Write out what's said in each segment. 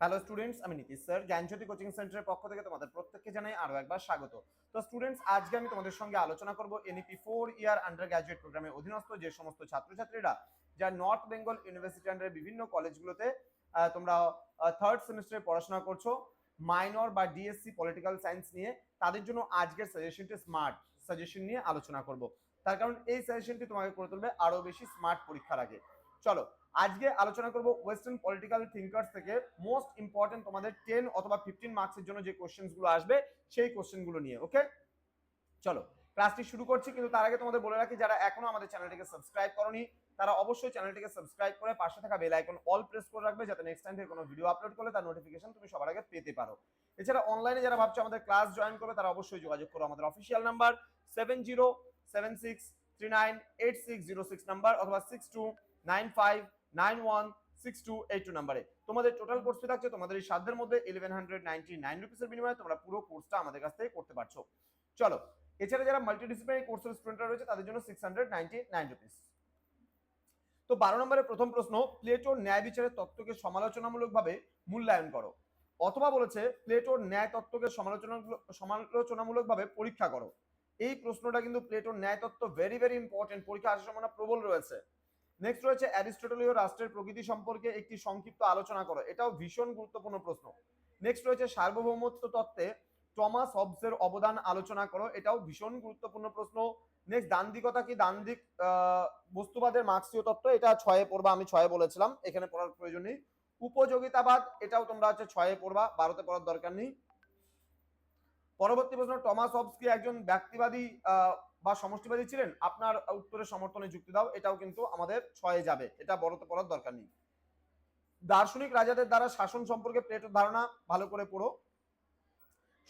Hello students আমি Nitish sir. জ্ঞানজ্যোতি coaching সেন্টারের পক্ষ থেকে তোমাদের প্রত্যেককে জানাই আরও একবার স্বাগত। তো স্টুডেন্টস আজকে আমি তোমাদের সঙ্গে আলোচনা করব NEP four year undergraduate প্রোগ্রামের অধীনস্থ যে সমস্ত ছাত্রছাত্রীরা, যা নর্থ বেঙ্গল ইউনিভার্সিটি আন্ডারে বিভিন্ন কলেজগুলোতে তোমরা থার্ড সেমিস্টারে পড়াশোনা করছ। মাইনর বা ডিএসসি পলিটিক্যাল সায়েন্স নিয়ে, তাদের জন্য আজকের সাজেশনটি স্মার্ট সাজেশন নিয়ে আলোচনা করব। তার কারণ এই সাজেশনটি তোমাকে করে তুলবে আরও বেশি স্মার্ট পরীক্ষার আগে। চলো আজকে আলোচনা করব ওয়েস্টার্ন পলিটিক্যাল থিঙ্কার্স থেকে। মোস্ট ইম্পর্টেন্ট তোমাদের টেন অথবা ফিফটিন মার্কসের জন্য যে কোশ্চেন্সগুলো আসবে, সেই কোশ্চেনগুলো নিয়ে ওকে চলো ক্লাসটি শুরু করছি, কিন্তু তার আগে তোমাদের বলে রাখি, যারা এখনও আমাদের চ্যানেলটিকে সাবস্ক্রাইব করনি, তারা অবশ্যই চ্যানেলটিকে সাবস্ক্রাইব করে পাশে থাকা বেল আইকন অল প্রেস করে রাখবে, যাতে নেক্সট টাইম থেকে কোনো ভিডিও আপলোড করলে তার নোটিফিকেশন তুমি সবার আগে পেতে পারো। এছাড়া অনলাইনে যারা ভাবছ আমাদের ক্লাস জয়েন করবে, তারা অবশ্যই যোগাযোগ করো আমাদের official number seven zero seven six three nine eight six zero six number অথবা six two nine five nine one six two eight two নাম্বারে। তোমাদের টোটাল কোর্স ফি থাকছে তোমাদের এই সাধ্যের মধ্যে ইলেভেন হান্ড্রেড নাইনটি নাইন রুপিসের বিনিময়ে তোমরা পুরো কোর্সটা আমাদের কাছ থেকে করতে পারছ। চলো, এছাড়া যারা মাল্টিডিসিপ্লিনারি কোর্সের স্টুডেন্টরা রয়েছে, তাদের জন্য six hundred ninety nine rupees তো বারো নম্বরের প্রথম প্রশ্ন প্লেটোর ন্যায় বিচারের তত্ত্বকে সমালোচনামূলকভাবে মূল্যায়ন করো। অথবা বলেছে প্লেটোর ন্যায় তত্ত্বকে সমালোচনা সমালোচনামূলকভাবে পরীক্ষা করো। এই প্রশ্নটা কিন্তু প্লেটোর ন্যায় তত্ত্ব ভেরি ভেরি ইম্পর্টেন্ট পরীক্ষা আসার সম্ভাবনা প্রবল রয়েছে। নেক্সট রয়েছে অ্যারিস্টটলীয় রাষ্ট্রের প্রকৃতি সম্পর্কে একটি সংক্ষিপ্ত আলোচনা করো। এটাও ভীষণ গুরুত্বপূর্ণ প্রশ্ন। নেক্সট রয়েছে সার্বভৌমত্ব তত্ত্বে টমাস হবসের অবদান আলোচনা করো। এটাও ভীষণ গুরুত্বপূর্ণ প্রশ্ন। নেক্সট দান্দিকতা কি দান্দিক বস্তুবাদের মার্ক্সীয় তত্ত্ব? এটা ছয়ে পড়বা, আমি ছয়ে বলেছিলাম। এখানে পড়ার প্রয়োজন নেই। উপযোগিতাবাদ, এটাও তোমরা হচ্ছে ছয়ে পড়বা, বারোতে পড়ার দরকার নেই। পরবর্তী প্রশ্ন টমাস হবস কি একজন ব্যক্তিবাদী বা সমষ্টিবাদী ছিলেন, আপনার উত্তরের সমর্থনে যুক্তি দাও, এটাও কিন্তু আমাদের ছয়ে যাবে, এটা বড়তে পড়ার দরকার নেই। দার্শনিক রাজাদের দ্বারা শাসন সম্পর্কে প্লেটোর ধারণা ভালো করে পড়ো।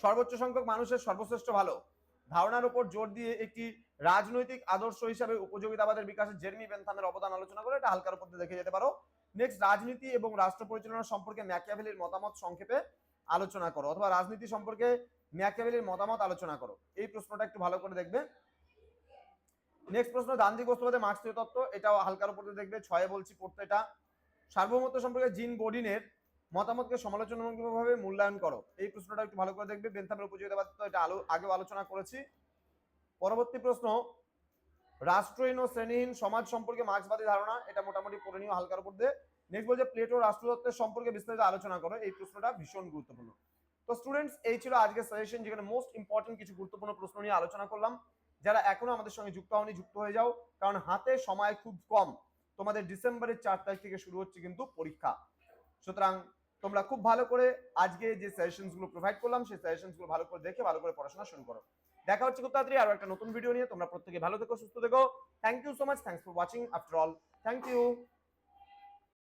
সর্বোচ্চ সংখ্যক মানুষের সর্বশ্রেষ্ঠ ভালো। ধারণার উপর জোর দিয়ে একটি রাজনৈতিক আদর্শ হিসাবে উপযোগিতাবাদের বিকাশে জেরমি বেনথামের অবদান আলোচনা করে, এটা হালকার উপর দেখে যেতে পারো। নেক্সট রাজনীতি এবং রাষ্ট্র পরিচালনা সম্পর্কে ম্যাকিয়াভেলির মতামত সংক্ষেপে আলোচনা করো, অথবা রাজনীতি সম্পর্কে ম্যাকিয়াভেলির মতামত আলোচনা করো। এই প্রশ্নটা একটু ভালো করে দেখবে। নেক্সট প্রশ্ন দান্দিক বস্তুবাদে মার্ক্সীয় তত্ত্ব। এটাও হালকার উপর দেখবে, ছয়ে বলছি পড়তে এটা সার্বভৌমত্ব সম্পর্কে জিন বোর্ডিনের মতামতকে সমালোচনামূলকভাবে মূল্যায়ন করো? এই প্রশ্নটা একটু ভালো করে দেখবে। বেনথামের উপযোগিতাবাদ এটা আলো, আগেও আলোচনা করেছি। পরবর্তী প্রশ্ন রাষ্ট্রহীন ও শ্রেণীহীন সমাজ সম্পর্কে মার্ক্সবাদী ধারণা, এটা মোটামুটি পড়ে নিও হালকার উপর দিয়ে। নেক্সট বলছে প্লেটো রাষ্ট্রতত্ত্বের সম্পর্কে বিস্তারিত আলোচনা করো। এই প্রশ্নটা ভীষণ গুরুত্বপূর্ণ। তো স্টুডেন্টস এই ছিল আজকের সাজেশন যেখানে মোস্ট ইম্পর্টেন্ট কিছু গুরুত্বপূর্ণ প্রশ্ন নিয়ে আলোচনা করলাম। যারা এখনও আমাদের সঙ্গে যুক্ত হওনি, যুক্ত হয়ে যাও। কারণ হাতে সময় খুব কম। তোমাদের ডিসেম্বরের চার তারিখ থেকে শুরু হচ্ছে কিন্তু পরীক্ষা। সুতরাং তোমরা খুব ভালো করে আজকে যে সাজেশনসগুলো প্রোভাইড করলাম, সেই সাজেশনসগুলো ভালো করে দেখে, ভালো করে পড়াশোনা শুরু করো। দেখা হচ্ছে খুব তাড়াতাড়ি আরও একটা নতুন ভিডিও নিয়ে। তোমরা প্রত্যেকে ভালো থেকো, সুস্থ থেকো। Thank you so much thanks for watching after all thank you